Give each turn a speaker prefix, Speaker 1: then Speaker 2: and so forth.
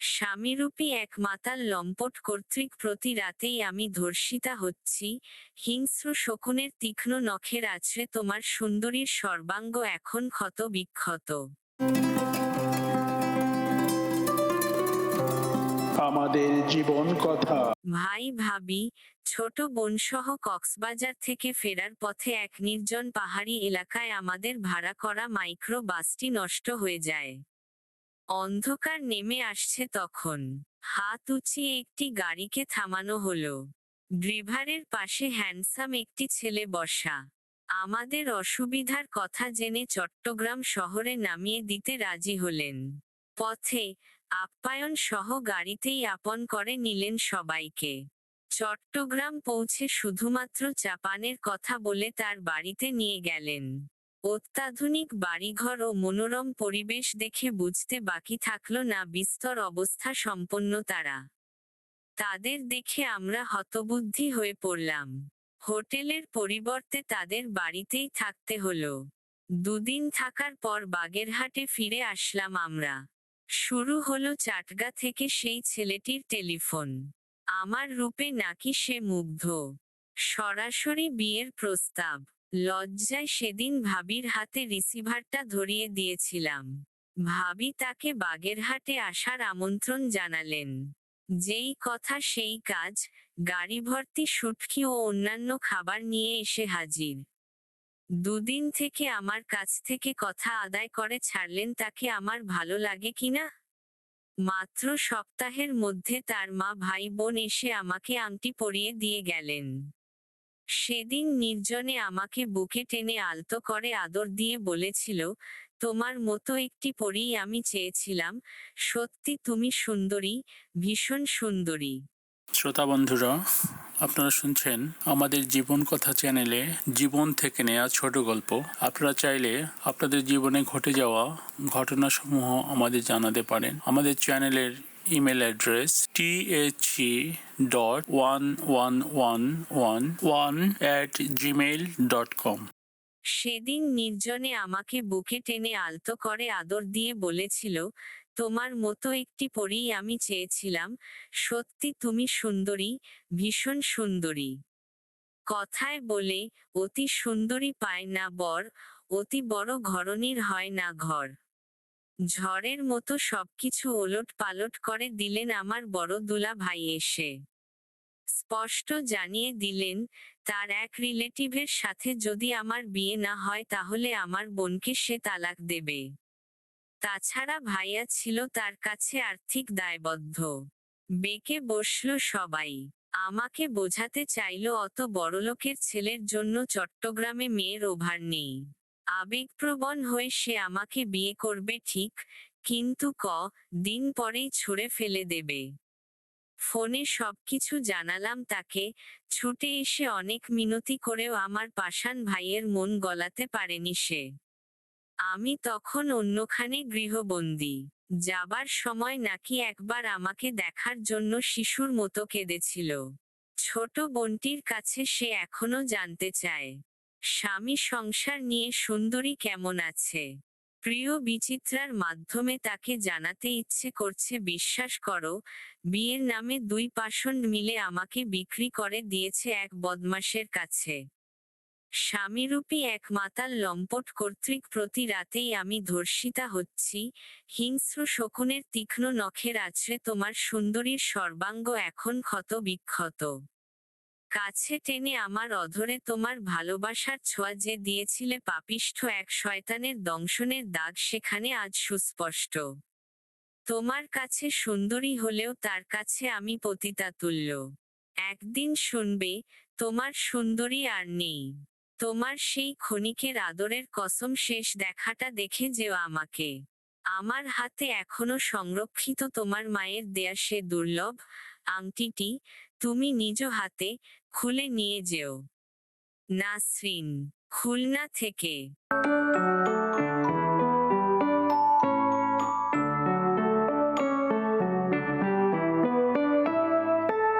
Speaker 1: স্বামীরূপী এক মাতাল লম্পট কর্তৃক প্রতি রাতেই আমি ধর্ষিতা হচ্ছি হিংস্র শকুনের তীক্ষ্ণ নখের আছে তোমার সুন্দরীর সর্বাঙ্গ এখন ক্ষত বিক্ষত।
Speaker 2: আমাদের জীবন কথা।
Speaker 1: ভাই ভাবি ছোট বোনসহ কক্সবাজার থেকে ফেরার পথে এক নির্জন পাহাড়ি এলাকায় আমাদের ভাড়া করা মাইক্রো বাসটি নষ্ট হয়ে যায়। অন্ধকার নেমে আসছে তখন। হাত উঁচিয়ে একটি গাড়িকে থামানো হলো। ড্রিভারের পাশে হ্যান্ডসাম একটি ছেলে বসা। আমাদের অসুবিধার কথা জেনে চট্টগ্রাম শহরে নামিয়ে দিতে রাজি হলেন। পথে আপ্যায়ন সহ গাড়িতেই আপন করে নিলেন সবাইকে। চট্টগ্রাম পৌঁছে শুধুমাত্র চাপানের কথা বলে তার বাড়িতে নিয়ে গেলেন। অত্যাধুনিক বাড়িঘর ও মনোরম পরিবেশ দেখে বুঝতে বাকি থাকল না বিস্তর অবস্থা সম্পন্ন তারা। তাদের দেখে আমরা হতবুদ্ধি হয়ে পড়লাম। হোটেলের পরিবর্তে তাদের বাড়িতেই থাকতে হলো। দুদিন থাকার পর বাগেরহাটে ফিরে আসলাম আমরা। শুরু হলো চাটগা থেকে সেই ছেলেটির টেলিফোন। আমার রূপে নাকি সে মুগ্ধ। সরাসরি বিয়ের প্রস্তাব। লজ্জায় সেদিন ভাবির হাতে রিসিভারটা ধরিয়ে দিয়েছিলাম। ভাবি তাকে বাগেরহাটে আসার আমন্ত্রণ জানালেন। যেই কথা সেই কাজ, গাড়ি ভর্তি সুটকি ও অন্যান্য খাবার নিয়ে এসে হাজির। দুদিন থেকে আমার কাছ থেকে কথা আদায় করে ছাড়লেন, তাকে আমার ভালো লাগে কিনা মাত্র সপ্তাহের মধ্যে তার মা ভাই বোন এসে আমাকে আংটি পরিয়ে দিয়ে গেলেন। সেদিন নির্জনে আমাকে বুকে টেনে আলতো করে আদর দিয়ে বলেছিল, তোমার মতো একটি পরী আমি চেয়েছিলাম। সত্যি তুমি সুন্দরী, ভীষণ সুন্দরী।
Speaker 3: শ্রোতা বন্ধুরা, আপনারা শুনছেন আমাদের জীবন কথা চ্যানেলে জীবন থেকে নেয়া ছোট গল্প। আপনারা চাইলে আপনাদের জীবনে ঘটে যাওয়া ঘটনাসমূহ আমাদের জানাতে পারেন। আমাদের চ্যানেলের email address T H dot one one one one one at Gmail dot com
Speaker 1: সেদিন নির্জনে আমাকে বুকে টেনে আলতো করে আদর দিয়ে বলেছিল, তোমার মতো একটি পরী আমি চেয়েছিলাম। সত্যি তুমি সুন্দরী, ভীষণ সুন্দরী। কথায় বলে, অতি সুন্দরী পায় না বর, অতি বড় ঘরণীর হয় না ঘর। ঝড়ের মতো সবকিছু ওলট পালট করে দিলেন আমার বড় দুলা ভাই এসে। স্পষ্ট জানিয়ে দিলেন, তার এক রিলেটিভের সাথে যদি আমার বিয়ে না হয় তাহলে আমার বোনকে সে তালাক দেবে। তাছাড়া ভাইয়া ছিল তার কাছে আর্থিক দায়বদ্ধ। বেঁকে বসল সবাই। আমাকে বোঝাতে চাইল অত বড়লোকের ছেলের জন্য চট্টগ্রামে মেয়ের ওভার নেই। আবেগপ্রবণ হয়ে সে আমাকে বিয়ে করবে ঠিক, কিন্তু ক, দিন পরেই ছুঁড়ে ফেলে দেবে। ফোনে সবকিছু জানালাম তাকে, ছুটে এসে অনেক মিনতি করেও আমার পাষাণ ভাইয়ের মন গলাতে পারেনি সে। আমি তখন অন্যখানে গৃহবন্দী, যাবার সময় নাকি একবার আমাকে দেখার জন্য শিশুর মতো কেঁদেছিল। ছোট বোনটির কাছে সে এখনও জানতে চায়। স্বামী সংসার নিয়ে সুন্দরী কেমন আছে? প্রিয় বিচিত্রার মাধ্যমে তাকে জানাতে ইচ্ছে করছে, বিশ্বাস করো, বিয়ের নামে দুই পাষণ্ড মিলে আমাকে বিক্রি করে দিয়েছে এক বদমাসের কাছে। স্বামীরূপী এক মাতাল লম্পট কর্তৃক প্রতি রাতেই আমি ধর্ষিতা হচ্ছি, হিংস্র শকুনের তীক্ষ্ণ নখের আছড়ে তোমার সুন্দরীর সর্বাঙ্গ এখন ক্ষত বিক্ষত কাছে টেনে আমার অধরে তোমার ভালোবাসার ছোঁয়া যে দিয়েছিলে পাপিষ্ঠ এক শয়তানের দংশনের দাগ সেখানে আজ সুস্পষ্ট। তোমার কাছে সুন্দরী হলেও তার কাছে আমি পতিতা তুল্য একদিন শুনবে, তোমার সুন্দরী আর নেই। তোমার সেই ক্ষণিকের আদরের কসম শেষ দেখাটা দেখে যেও আমাকে। আমার হাতে এখনও সংরক্ষিত তোমার মায়ের দেয়া সে দুর্লভ আংটিটি, তুমি নিজ হাতে খুলে নিয়ে যেও। নাসরিন খুলনা থেকে।